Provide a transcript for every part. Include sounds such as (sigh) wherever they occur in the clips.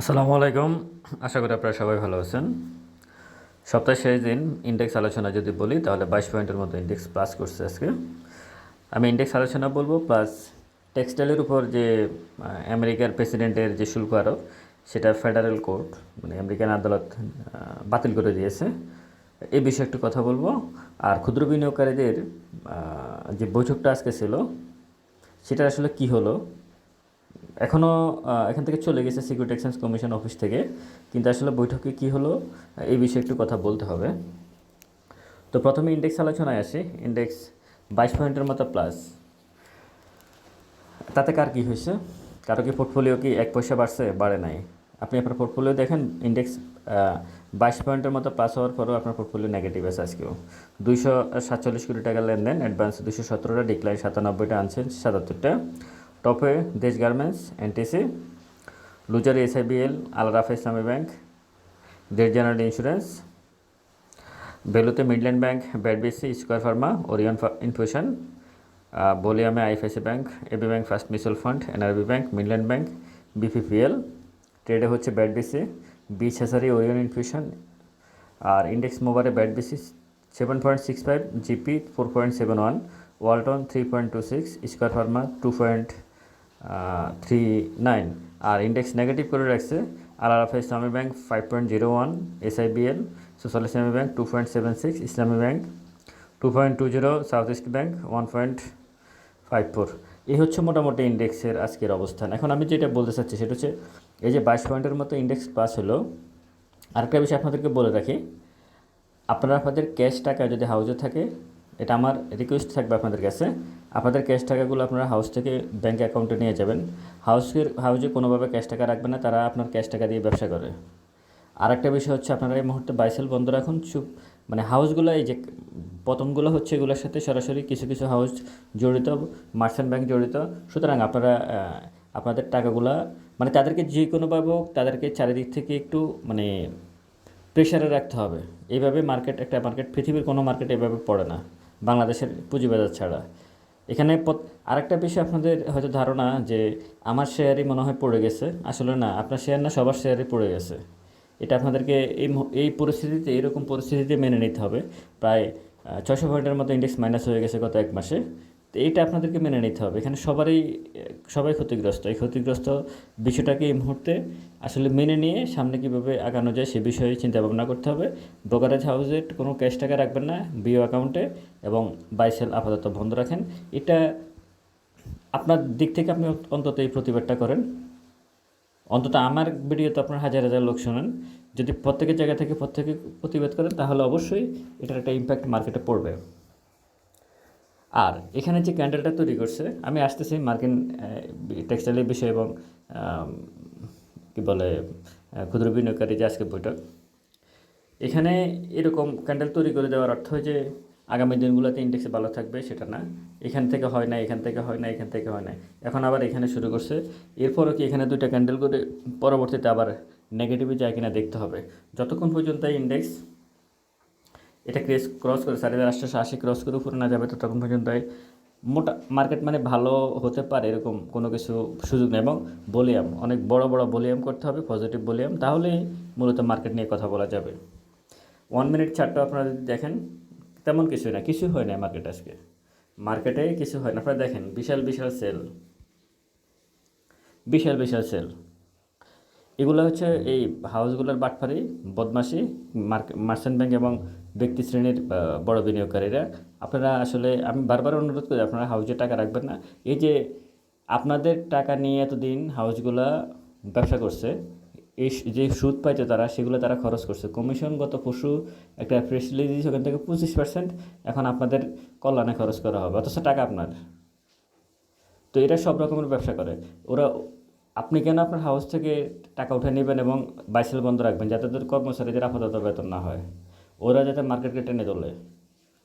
আসসালামু আলাইকুম। আশা করি আপনারা সবাই ভালো আছেন। সপ্তাহের শেষ দিন ইন্ডেক্স আলোচনা যদি বলি, তাহলে বাইশ পয়েন্টের মতো ইন্ডেক্স প্লাস করছে আজকে। আমি ইন্ডেক্স আলোচনা বলব প্লাস টেক্সটাইলের উপর যে আমেরিকার প্রেসিডেন্টের যে শুল্ক আরোপ, সেটা ফেডারেল কোর্ট মানে আমেরিকান আদালত বাতিল করে দিয়েছে। এই বিষয়ে একটু কথা বলব। আর ক্ষুদ্র বিনিয়োগকারীদের যে বৈঠকটা আজকে ছিল সেটা আসলে কি হলো এখনও এখান থেকে চলে গেছে সিকিউরিটি এক্সচেঞ্জ কমিশন অফিস থেকে। কিন্তু আসলে বৈঠকে কি হলো, এই বিষয়ে একটু কথা বলতে হবে। তো প্রথমে ইন্ডেক্স আলোচনায় আসি। ইন্ডেক্স বাইশ পয়েন্টের মতো প্লাস তাতে কার কি হয়েছে? কারও কি পোর্টফোলিও কি এক পয়সা বাড়ছে? বাড়ে নাই। আপনি আপনার পোর্টফোলিও দেখেন ইন্ডেক্স বাইশ পয়েন্টের মতো প্লাস হওয়ার পরেও আপনার পোর্টফোলিও নেগেটিভ আছে আজকেও। দুইশো সাতচল্লিশ কোটি টাকা লেনদেন অ্যাডভান্স দুশো সতেরোটা ডিক্লাইন সাতানব্বইটা আনছেন সাতাত্তরটা। টপে Desh Garments NTC loser SIBL Al Rafa Islami bank date general insurance ভ্যালুতে Midland bank ব্যাডবিসি Square Pharma Orion Infusion বলিয়ামে IFIC bank AB bank First Mutual Fund NRB bank Midland bank BPPL ট্রেডে হচ্ছে ব্যাডবিসি Beach Hatchery Orion Infusion আর index মোবারে ব্যাডবিসি seven point six five GP four point seven one Walton three point two six Square Pharma two point three nine আর index negative করে রাখছে আর আর F Islami bank five point zero one SIBL Social Islami bank two point seven six Islami bank two point two zero South East bank one point five four এই হচ্ছে মোটামুটি ইন্ডেক্সের আজকের অবস্থান। এখন আমি যেটা বলতে চাচ্ছি সেটা হচ্ছে এই যে বাইশ পয়েন্টের মতো ইন্ডেক্স পাস হলো, আরেকটা বিষয় আপনাদেরকে বলে রাখি, আপনারা আপনাদের ক্যাশ টাকা যদি হাউজে থাকে এটা আমার রিকোয়েস্ট থাকবে আপনাদের কাছে। আপনাদের ক্যাশ টাকাগুলো আপনারা হাউস থেকে ব্যাঙ্ক অ্যাকাউন্টে নিয়ে যাবেন। হাউসের হাউজে কোনোভাবে ক্যাশ টাকা রাখবেন না, তারা আপনার ক্যাশ টাকা দিয়ে ব্যবসা করে। আরেকটা বিষয় হচ্ছে আপনারা এই মুহূর্তে বাইসেল বন্ধ রাখুন। চুপ। মানে হাউসগুলো এই যে পতনগুলো হচ্ছে এগুলোর সাথে সরাসরি কিছু কিছু হাউস জড়িত মার্চেন্ট ব্যাংক জড়িত। সুতরাং আপনারা আপনাদের টাকাগুলা মানে তাদেরকে যে কোনোভাবে হোক, তাদেরকে চারিদিক থেকে একটু মানে প্রেশারে রাখতে হবে। এইভাবে মার্কেট একটা মার্কেট পৃথিবীর কোনো মার্কেট এভাবে পড়ে না। বাংলাদেশের পুঁজিবাজার ছাড়া। এখানে আরেকটা বিষয় আপনাদের হয়তো ধারণা যে, আমার শেয়ারই মনে হয় পড়ে গেছে। আসলে না, আপনার শেয়ার না, সবার শেয়ারই পড়ে গেছে। এটা আপনাদেরকে এই এই পরিস্থিতিতে, এরকম পরিস্থিতিতে মেনে নিতে হবে। প্রায় ছয়শো পয়েন্টের মতো ইন্ডেক্স মাইনাস হয়ে গেছে গত এক মাসে। তো এইটা আপনাদেরকে মেনে নিতে হবে। এখানে সবারই, সবাই ক্ষতিগ্রস্ত। এই ক্ষতিগ্রস্ত বিষয়টাকে এই মুহূর্তে আসলে মেনে নিয়ে সামনে কীভাবে আগানো যায় সে বিষয়ে চিন্তা ভাবনা করতে হবে। ব্রোকারেজ হাউসে কোনো ক্যাশ টাকা রাখবেন না, বিও অ্যাকাউন্টে এবং বাইসেল আপাতত বন্ধ রাখেন। এটা আপনার দিক থেকে আপনি অন্তত এই প্রতিবাদটা করেন। অন্তত আমার ভিডিওতে আপনার হাজার হাজার লোক শোনেন। যদি প্রত্যেকের জায়গা থেকে প্রত্যেকে প্রতিবাদ করেন, তাহলে অবশ্যই এটার একটা ইম্প্যাক্ট মার্কেটে পড়বে। আর এখানে যে ক্যান্ডেলটা তৈরি করছে, আমি আসতেছি মার্কিন টেক্সটাইলের বিষয় এবং কি বলে ক্ষুদ্র বিনিয়োগকারী যে আজকে বৈঠক, এখানে এরকম ক্যান্ডেল তৈরি করে দেওয়ার অর্থ যে, আগামী দিনগুলোতে ইন্ডেক্সে ভালো থাকবে সেটা না। এখান থেকে হয় না, এখান থেকে হয় না, এখান থেকে হয় না। এখন আবার এখানে শুরু করছে। এরপরও কি এখানে দুইটা ক্যান্ডেল করে পরবর্তীতে আবার নেগেটিভে যায় কিনা দেখতে হবে। যতক্ষণ পর্যন্ত ইন্ডেক্স এটা ক্রেস ক্রস করে সাড়ে আটশোশো আশি ক্রস করে উপরে না যাবে ততক্ষণ পর্যন্ত মোটা মার্কেট মানে ভালো হতে পারে এরকম কোনো কিছু সুযোগ নেই। এবং ভলিউম অনেক বড় বড় ভলিউম করতে হবে পজিটিভ ভলিউম তাহলেই মূলত মার্কেট নিয়ে কথা বলা যাবে। ওয়ান মিনিট চারটা আপনারা যদি দেখেন, তেমন কিছু না কিছু হয় না মার্কেট আজকে। মার্কেটে কিছু হয় না। আপনারা দেখেন, বিশাল বিশাল সেল বিশাল বিশাল সেল এগুলো হচ্ছে এই হাউসগুলোর বাটফারি বদমাসি বদমাশি মার্চেন্ট ব্যাংক এবং ব্যক্তি শ্রেণির বড় বিনিয়োগকারীরা। আপনারা আসলে, আমি বারবার অনুরোধ করি, আপনারা হাউজে টাকা রাখবেন না। এই যে আপনাদের টাকা নিয়ে এতদিন হাউসগুলা ব্যবসা করছে, এই যে সুদ পাইতো তারা, সেগুলো তারা খরচ করছে। কমিশনগত পশু একটা প্রেস রিলিজ ওখান থেকে পঁচিশ পার্সেন্ট এখন আপনাদের কল্যাণে খরচ করা হবে, অথচ টাকা আপনার। তো এরা সব রকমের ব্যবসা করে। ওরা, আপনি কেন আপনার হাউস থেকে টাকা উঠে নেবেন এবং বাইসেল বন্ধ রাখবেন, যাতে তাদের কর্মচারীদের আপাতত বেতন না হয়? ওরা যাতে মার্কেটকে টেনে তোলে।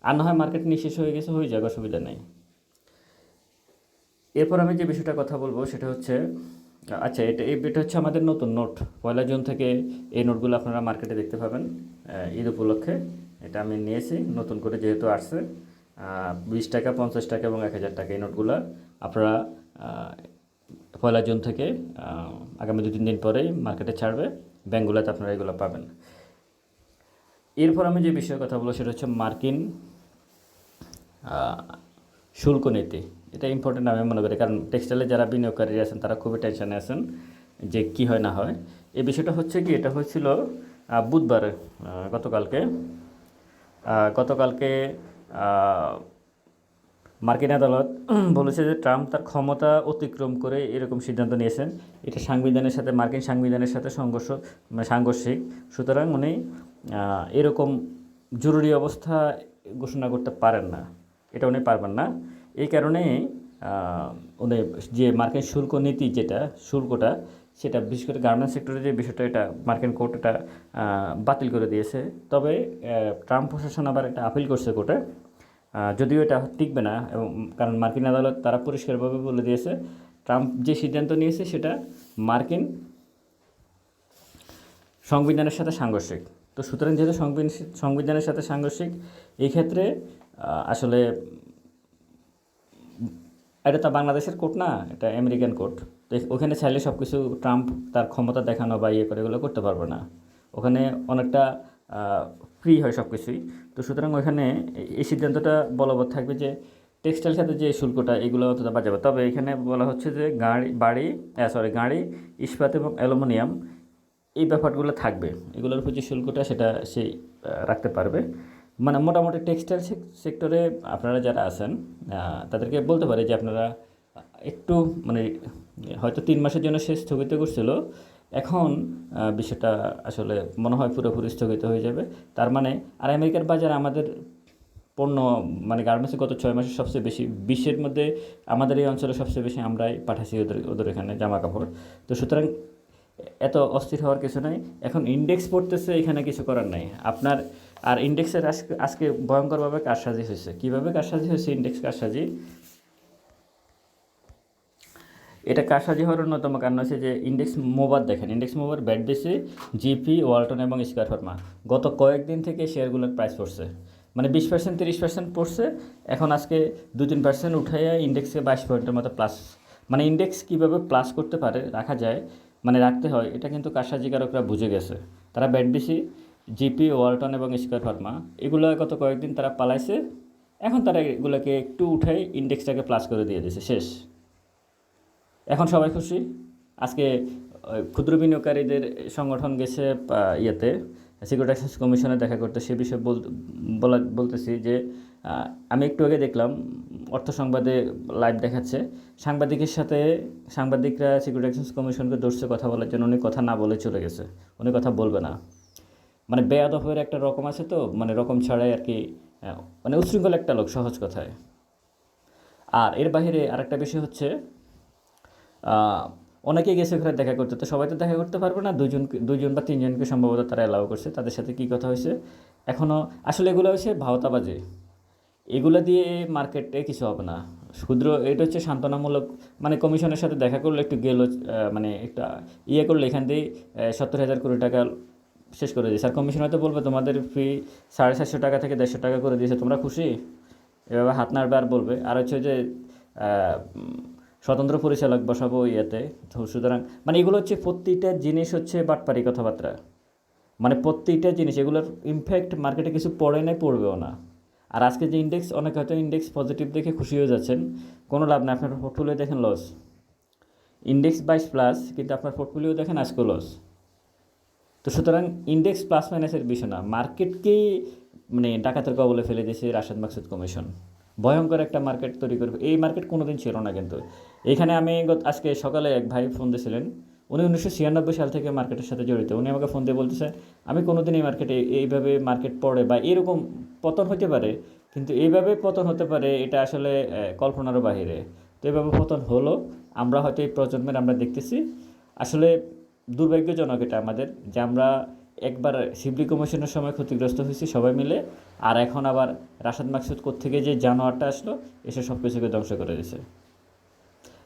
আর না হয় মার্কেট নিঃশেষ হয়ে গেছে, হয়ে যাবে অসুবিধা নেই। এরপর আমি যে বিষয়টা কথা বলব, সেটা হচ্ছে আচ্ছা এটা, এই এটা হচ্ছে আমাদের নতুন নোট। পয়লা জুন থেকে এই নোটগুলো আপনারা মার্কেটে দেখতে পাবেন ঈদ উপলক্ষে। এটা আমি নিয়েছি, নতুন করে যেহেতু আসছে বিশ টাকা, পঞ্চাশ টাকা এবং এক হাজার টাকা এই নোটগুলো। আপনারা পয়লা জুন থেকে আগামী দু তিন দিন পরেই মার্কেটে ছাড়বে, ব্যাঙ্কগুলোতে আপনারা এগুলো পাবেন। এরপর আমি যে বিষয়ে কথা বলব সেটা হচ্ছে মার্কিন শুল্ক নীতি। এটা ইম্পর্টেন্ট আমি মনে করি, কারণ টেক্সটাইলে যারা বিনিয়োগকারী আছেন, তারা খুবই টেনশনে আছেন যে কি হয়, না হয়। এই বিষয়টা হচ্ছে কি, এটা হয়েছিল বুধবার গতকালকে। গতকালকে মার্কিন আদালত (clears throat) বলেছে যে ট্রাম্প তার ক্ষমতা অতিক্রম করে এরকম সিদ্ধান্ত নিয়েছেন। এটা সাংবিধানের সাথে, মার্কিন সাংবিধানের সাথে সংঘর্ষ মানে সাংঘর্ষিক। সুতরাং উনি এরকম জরুরি অবস্থা ঘোষণা করতে পারেন না। এটা উনি পারবেন না। এই কারণে উনি যে মার্কিন শুল্ক নীতি যেটা, শুল্কটা, সেটা বিশেষ করে গার্মেন্টস সেক্টরে যে বিষয়টা, এটা মার্কিন কোর্ট এটা বাতিল করে দিয়েছে। তবে ট্রাম্প প্রশাসন আবার এটা আপিল করছে কোর্টে। যদিও এটা টিকবে না, এবং কারণ মার্কিন আদালত তারা পরিষ্কারভাবে বলে দিয়েছে ট্রাম্প যে সিদ্ধান্ত নিয়েছে সেটা মার্কিন সংবিধানের সাথে সাংঘর্ষিক। তো সুতরাং যেহেতু সংবিধান সংবিধানের সাথে সাংঘর্ষিক, এই ক্ষেত্রে আসলে, এটা তো বাংলাদেশের কোর্ট না, এটা আমেরিকান কোর্ট। তো ওখানে চাইলে সব কিছু ট্রাম্প তার ক্ষমতা দেখানো বা ইয়ে করে এগুলো করতে পারবে না। ওখানে অনেকটা ফ্রি হয় সব কিছুই তো সুতরাং ওখানে এই- সিদ্ধান্তটা বলবৎ থাকবে যে, টেক্সটাইল খাতে যে শুল্কটা, এগুলো অন্তত বাঁচাবে তবে এখানে বলা হচ্ছে যে, গাড়ি, বাড়ি সরি গাড়ি, ইস্পাত এবং অ্যালুমিনিয়াম এই ব্যাপারগুলো থাকবে। এগুলোর উপর যে শুল্কটা সেটা সে রাখতে পারবে। মানে মোটামুটি টেক্সটাইল সেক্টরে আপনারা যারা আছেন তাদেরকে বলতে পারে যে আপনারা একটু মানে হয়তো তিন মাসের জন্য সে স্থগিত করছিল। এখন বিষয়টা আসলে মনে হয় পুরোপুরি স্থগিত হয়ে যাবে। তার মানে আর আমেরিকার বাজারে আমাদের পণ্য মানে গার্মেন্টসে গত ছয় মাসে সবচেয়ে বেশি, বিশ্বের মধ্যে আমাদের এই অঞ্চলে সবচেয়ে বেশি আমরাই পাঠাচ্ছি ওদের ওদের এখানে জামা কাপড় তো সুতরাং এত অস্থির হওয়ার কিছু নাই। এখন ইন্ডেক্স পড়তেছে, এখানে কিছু করার নাই। আপনার, আর ইন্ডেক্সের আজকে আজকে ভয়ঙ্করভাবে কারসাজি হয়েছে। কীভাবে কারসাজি হয়েছে ইন্ডেক্স কারসাজি? এটা কারসাজি হওয়ার অন্যতম কারণ হচ্ছে যে ইন্ডেক্স মোবার দেখেন। ইন্ডেক্স মোবার ব্যাট বেসে জিপি ওয়ালটন এবং স্কোয়ার ফার্মা গত কয়েকদিন থেকে শেয়ারগুলোর প্রাইস পড়ছে। মানে বিশ পার্সেন্ট তিরিশ পার্সেন্ট পড়ছে। এখন আজকে দু তিন পার্সেন্ট উঠাইয়া ইন্ডেক্সে বাইশ পয়েন্টের মতো প্লাস মানে ইন্ডেক্স কীভাবে প্লাস করতে পারে, রাখা যায় মানে রাখতে হয়, এটা কিন্তু কারসাজিকারকরা বুঝে গেছে। তারা ব্যাট বেশি জিপি, ওয়ালটন এবং স্কোয়ার ফার্মা, এগুলো গত কয়েকদিন তারা পালাইছে। এখন তারা এগুলোকে একটু উঠাই ইন্ডেক্সটাকে প্লাস করে দিয়ে দিয়েছে, শেষ। এখন সবাই খুশি? আজকে ক্ষুদ্র বিনিয়োগকারীদের সংগঠন গেছে ইয়েতে সিকিউরিটি কমিশনে দেখা করতে, সে বিষয়ে বল, বলতেছি যে আমি একটু আগে দেখলাম অর্থ সংবাদে লাইভ দেখাচ্ছে। সাংবাদিকের সাথে সাংবাদিকরা সিকিউরিটি কমিশনকে দর্শে কথা বলার জন্য। উনি কথা না বলে চলে গেছে। উনি কথা বলবে না। মানে বেয়াদফের একটা রকম আছে তো মানে রকম ছাড়াই আর কি মানে উশৃঙ্খল একটা লোক, সহজ কথায়। আর এর বাইরে আরেকটা বিষয় হচ্ছে অনেকেই গেছে ওখানে দেখা করতে। তো সবাই তো দেখা করতে পারবে না। দুজন দুজন বা তিনজনকে সম্ভবত তারা অ্যালাউ করছে। তাদের সাথে কী কথা হয়েছে? এখনও আসলে এগুলো হয়েছে ভাওতাবাজি। এগুলো দিয়ে মার্কেটে কিছু হবে না। ক্ষুদ্র, এটা হচ্ছে সান্ত্বনামূলক মানে কমিশনের সাথে দেখা করলে একটু গেলো মানে একটা ইয়ে করলে এখান দিয়ে সত্তর হাজার কোটি টাকা শেষ করে দিয়েছে। আর কমিশন হয়তো বলবে, তোমাদের ফি সাড়ে সাতশো টাকা থেকে দেড়শো টাকা করে দিয়েছে, তোমরা খুশি? এভাবে হাত নাড়বে আর বলবে। আর হচ্ছে যে স্বতন্ত্র পরিচালক বসাবো ইয়েতে সুতরাং মানে এগুলো হচ্ছে প্রতিটা জিনিস হচ্ছে বাটপারি কথাবার্তা। মানে প্রত্যেকটা জিনিস, এগুলোর ইমফ্যাক্ট মার্কেটে কিছু পড়ে নাই, পড়বেও না। আর আজকে যে ইন্ডেক্স অনেক হয়তো ইন্ডেক্স পজিটিভ দেখে খুশি হয়ে যাচ্ছেন, কোনো লাভ নেই, আপনার পোর্টফোলিও দেখেন লস ইন্ডেক্স বাইশ প্লাস কিন্তু আপনার পোর্টফোলিও দেখেন আজকে লস তো সুতরাং ইন্ডেক্স প্লাস মাইনাসের বিষয় না মার্কেটকেই মানে ডাকাতের কবলে ফেলে দিয়েছে রাশেদ মাকসুদ কমিশন ভয়ঙ্কর একটা মার্কেট তৈরি করবে এই মার্কেট কোনোদিন ছিল না কিন্তু। এইখানে আমি আজকে সকালে এক ভাই ফোন দিয়েছিলেন, উনি উনিশশো ছিয়ানব্বই সাল থেকে মার্কেটের সাথে জড়িত। উনি আমাকে ফোন দিয়ে বলতেছে, আমি কোনোদিন এই মার্কেটে এইভাবে মার্কেট পড়ে বা এরকম পতন হতে পারে, কিন্তু এইভাবে পতন হতে পারে, এটা আসলে কল্পনারও বাহিরে। তো এইভাবে পতন হলো, আমরা হয়তো এই প্রজন্মের আমরা দেখতেছি। আসলে দুর্ভাগ্যজনক এটা আমাদের, যে আমরা একবার শিবলি কমিশনের সময় ক্ষতিগ্রস্ত হয়েছি সবাই মিলে, আর এখন আবার রাশাদ মাকসুদ থেকে যে জানোয়ারটা আসলো, এসে সব কিছুকে ধ্বংস করে দিয়েছে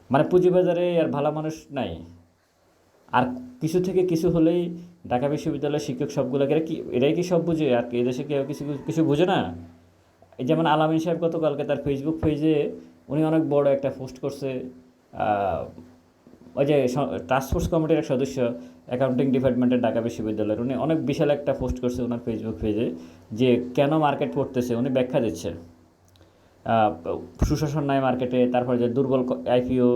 মানে পুঁজিবাজারে আর ভালো মানুষ নাই। আর কিছু থেকে কিছু হলেই ঢাকা বিশ্ববিদ্যালয়ের শিক্ষক সবগুলোকে এরা কি, এরাই কি সব বুঝে? আর কি এদেশে কেউ কিছু কিছু বুঝে না? এই যেমন আলামিন সাহেব গতকালকে তার ফেসবুক পেজে উনি অনেক বড় একটা পোস্ট করছে ওই যে টাস্কফোর্স কমিটির এক সদস্য অ্যাকাউন্টিং ডিপার্টমেন্টের ঢাকা বিশ্ববিদ্যালয়ের, উনি অনেক বিশাল একটা পোস্ট করছে ওনার ফেসবুক পেজে যে কেন মার্কেট পড়তেছে উনি ব্যাখ্যা দিচ্ছে। সুশাসন নাই মার্কেটে তারপরে যে দুর্বল আইপিও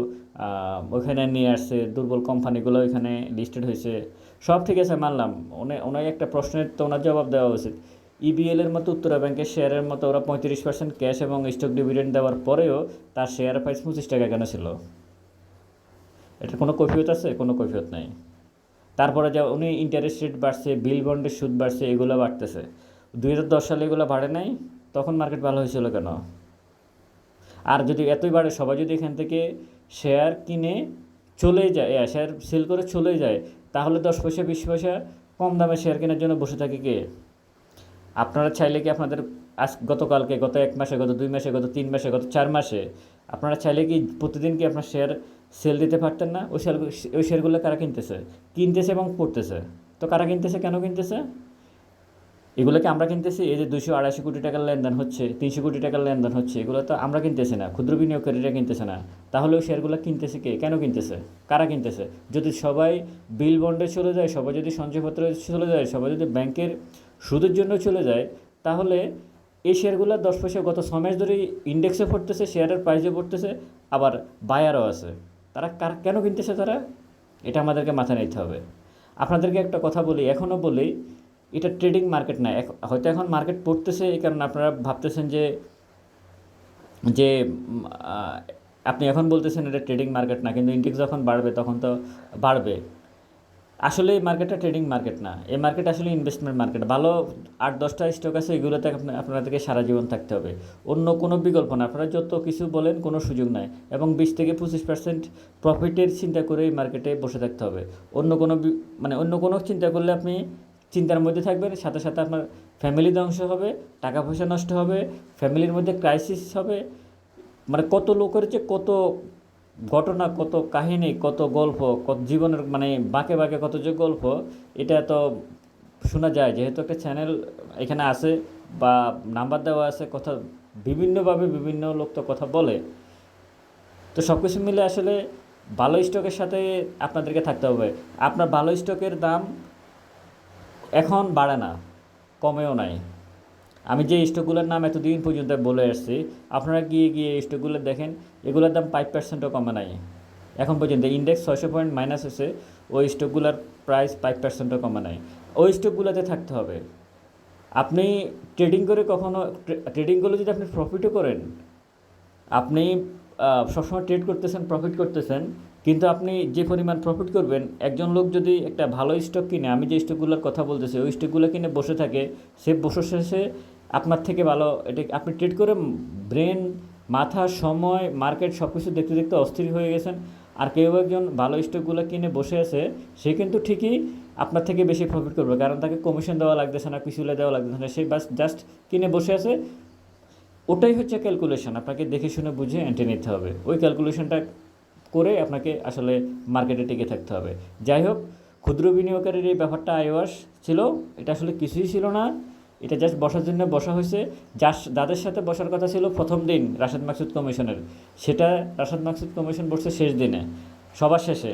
ওইখানে নিয়ে আসছে, দুর্বল কোম্পানিগুলো ওইখানে লিস্টেড হয়েছে। সব ঠিক আছে, মানলাম। ওনার একটা প্রশ্নের তো ওনার জবাব দেওয়া উচিত। ইবিএল এর মতো উত্তরা ব্যাংকের শেয়ারের মতো ওরা পঁয়ত্রিশ পার্সেন্ট ক্যাশ এবং স্টক ডিভিডেন্ড দেওয়ার পরেও তার শেয়ার প্রাইস পঁচিশ টাকা কেন ছিল? এটার কোনো কৈফিয়ত আছে? কোনো কৈফিয়ত নাই। তারপরে যা উনি ইন্টারেস্ট রেট বাড়ছে বিল বন্ডের সুদ বাড়ছে, এগুলো বাড়তেছে। দুই হাজার দশ সালে এগুলো বাড়ে নাই? তখন মার্কেট ভালো হয়েছিল কেন? আর যদি এতই বাড়ে, সবাই যদি এখান থেকে শেয়ার কিনে চলে যায় শেয়ার সেল করে চলে যায়, তাহলে দশ পয়সা, বিশ পয়সা কম দামে শেয়ার কেনার জন্য বসে থাকে কে? আপনারা চাইলে কি আপনাদের আজ গতকালকে, গত এক মাসে, গত দুই মাসে, গত তিন মাসে, গত চার মাসে, আপনারা চাইলে কি প্রতিদিন কি আপনার শেয়ার সেল দিতে পারতেন না? ওই শেয়ার ওই শেয়ারগুলো কারা কিনতেছে? কিনতেছে এবং পড়তেছে তো কারা কিনতেছে, কেন কিনতেছে? এগুলোকে আমরা কিনতেছি, এই যে দুশো আড়াইশো কোটি টাকার লেনদেন হচ্ছে, তিনশো কোটি টাকার লেনদেন হচ্ছে, এগুলো তো আমরা কিনতেছি না, ক্ষুদ্র বিনিয়োগকারীরা কিনতেছে না। তাহলে ওই শেয়ারগুলো কিনতেছে কে? কেন কিনতেছে? কারা কিনতেছে? যদি সবাই বিল বন্ডে চলে যায়, সবাই যদি সঞ্চয়পত্রে চলে যায়, সবাই যদি ব্যাংকের সুদের জন্য চলে যায়, তাহলে এই শেয়ারগুলো দশ পয়সা গত ছ মাস ধরে ইন্ডেক্সে পড়তেছে শেয়ারের প্রাইসে পড়তেছে, আবার বায়ারও আছে। তারা কার, কেন কিনতেছে তারা? এটা আমাদেরকে মাথায় নিতে হবে। আপনাদেরকে একটা কথা বলি, এখনও বলি এটা ট্রেডিং মার্কেট না। হয়তো এখন মার্কেট পড়তেছে এই কারণে আপনারা ভাবতেছেন যে যে আপনি এখন বলতেছেন এটা ট্রেডিং মার্কেট না, কিন্তু ইন্ডেক্স যখন বাড়বে, তখন তো বাড়বে। আসলে এই মার্কেটটা ট্রেডিং মার্কেট না। এই মার্কেট আসলে ইনভেস্টমেন্ট মার্কেট ভালো আট, দশটা স্টক আছে, এগুলোতে আপনা- আপনাদেরকে সারা জীবন থাকতে হবে। অন্য কোনো বিকল্প না। আপনারা যত কিছু বলেন, কোনো সুযোগ নাই। এবং বিশ থেকে পঁচিশ পার্সেন্ট প্রফিটের চিন্তা করে এই মার্কেটে বসে থাকতে হবে। অন্য কোনো মানে অন্য কোনো চিন্তা করলে আপনি চিন্তার মধ্যে থাকবেন সাথে সাথে আপনার ফ্যামিলি ধ্বংস হবে টাকা পয়সা নষ্ট হবে ফ্যামিলির মধ্যে ক্রাইসিস হবে। মানে কত লোকের যে কত ঘটনা, কত কাহিনী, কত গল্প, কত জীবনের মানে বাঁকে বাঁকে কত যে গল্প, এটা তো শোনা যায়। যেহেতু একটা চ্যানেল এখানে আছে বা নাম্বার দেওয়া আছে, কথা বিভিন্নভাবে বিভিন্ন লোক তো কথা বলে। তো সব কিছু মিলে আসলে ভালো স্টকের সাথে আপনাদেরকে থাকতে হবে। আপনার ভালো স্টকের দাম এখন বাড়ে না, কমেও নাই। আমি যে স্টকগুলোর নাম এতদিন পর্যন্ত বলে আসছি, আপনারা গিয়ে গিয়ে স্টকগুলো দেখেন, এগুলোর দাম ফাইভ পার্সেন্টও কমে নাই। এখন পর্যন্ত ইন্ডেক্স ছয়শো পয়েন্ট মাইনাস হয়েছে, ওই স্টকগুলোর প্রাইস ফাইভ পার্সেন্টও কমে নাই। ওই স্টকগুলোতে থাকতে হবে। আপনি ট্রেডিং করে কখনো ট্রেডিং করলে যদি আপনি প্রফিটও করেন, আপনি সবসময় ট্রেড করতেছেন প্রফিট করতেছেন কিন্তু আপনি যে পরিমাণ প্রফিট করবেন, একজন লোক যদি একটা ভালো স্টক কিনে, আমি যে স্টকগুলোর কথা বলতেছি, ওই স্টকগুলো কিনে বসে থাকে, সে বসে শেষে আপনার থেকে ভালো, এটা আপনি ট্রেড করে ব্রেন মাথা, সময় মার্কেট সব কিছু দেখতে দেখতে অস্থির হয়ে গেছেন। আর কেউ একজন ভালো স্টকগুলো কিনে বসে আছে, সে কিন্তু ঠিকই আপনার থেকে বেশি প্রফিট করবে, কারণ তাকে কমিশন দেওয়া লাগতেছে না পিছুলে দেওয়া লাগতেছে না, সে বাস জাস্ট কিনে বসে আছে। ওটাই হচ্ছে ক্যালকুলেশন আপনাকে দেখে শুনে বুঝে এন্টে নিতে হবে। ওই ক্যালকুলেশনটা করে আপনাকে আসলে মার্কেটে টিকে থাকতে হবে। যাই হোক ক্ষুদ্র বিনিয়োগকারীর এই ব্যাপারটা আইওয়াস ছিল। এটা আসলে কিছুই ছিল না। এটা জাস্ট বসার জন্য বসা হয়েছে। যার যাদের সাথে বসার কথা ছিল প্রথম দিন রাশেদ মাকসুদ কমিশনের। সেটা রাশেদ মাকসুদ কমিশন বসছে শেষ দিনে, সবার শেষে।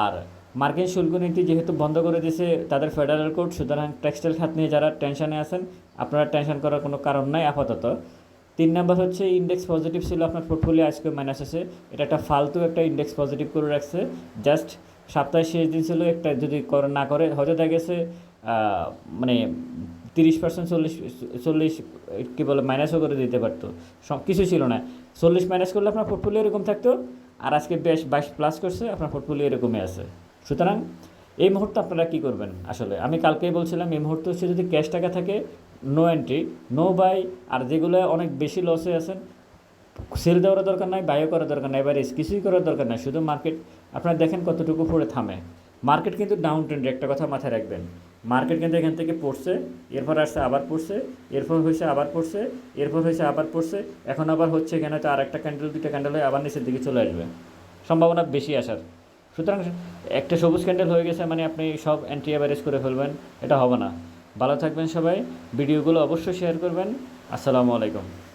আর মার্কিন শুল্ক নীতি যেহেতু বন্ধ করে দিয়েছে তাদের ফেডারেল কোর্ট সুতরাং টেক্সটাইল খাত নিয়ে যারা টেনশনে আছেন, আপনারা টেনশন করার কোনো কারণ নাই, আপাতত। তিন নাম্বার হচ্ছে ইন্ডেক্স পজিটিভ ছিল আপনার পোর্টফোলিও আজকে মাইনাস আছে। এটা একটা ফালতু একটা ইন্ডেক্স পজিটিভ করে রাখছে। জাস্ট সপ্তাহে শেষ দিন ছিল, একটা যদি করে না করে, হয়তো দেখা গেছে মানে তিরিশ পার্সেন্ট চল্লিশ চল্লিশ, কী বলে মাইনাসও করে দিতে পারতো। সব কিছু ছিল না। চল্লিশ মাইনাস করলে আপনার পোর্টফোলিও এরকম থাকতো, আর আজকে বেশ বাইশ প্লাস করছে, আপনার পোর্টফোলিও এরকমই আছে। সুতরাং এই মুহূর্তে আপনারা কী করবেন আসলে? আমি কালকেই বলছিলাম, এই মুহূর্তে হচ্ছে যদি ক্যাশ টাকা থাকে নো এন্ট্রি নো বাই আর যেগুলো অনেক বেশি লসে আছেন সেল দেওয়ার দরকার নাই বাইও করার দরকার নাই, এবারে কিছুই করার দরকার নাই, শুধু মার্কেট আপনারা দেখেন কতটুকু পড়ে থামে। মার্কেট কিন্তু ডাউন ট্রেন্ড একটা কথা মাথায় রাখবেন। মার্কেট কিন্তু এখান থেকে পড়ছে, এরপর আসছে, আবার পড়ছে, এরপর হয়েছে, আবার পড়ছে, এরপর হয়েছে, আবার পড়ছে, এখন আবার হচ্ছে এখানে তো আর একটা ক্যান্ডেল দুইটা ক্যান্ডেল হয়ে আবার নিচের দিকে চলে আসবে। সম্ভাবনা বেশি আসার। সুতরাং একটা সবুজ ক্যান্ডেল হয়ে গেছে মানে আপনি সব অ্যান্টি অ্যাভারেজ করে ফেলবেন, এটা হবে না। ভালো থাকবেন সবাই। ভিডিওগুলো অবশ্যই শেয়ার করবেন। আসসালামু আলাইকুম।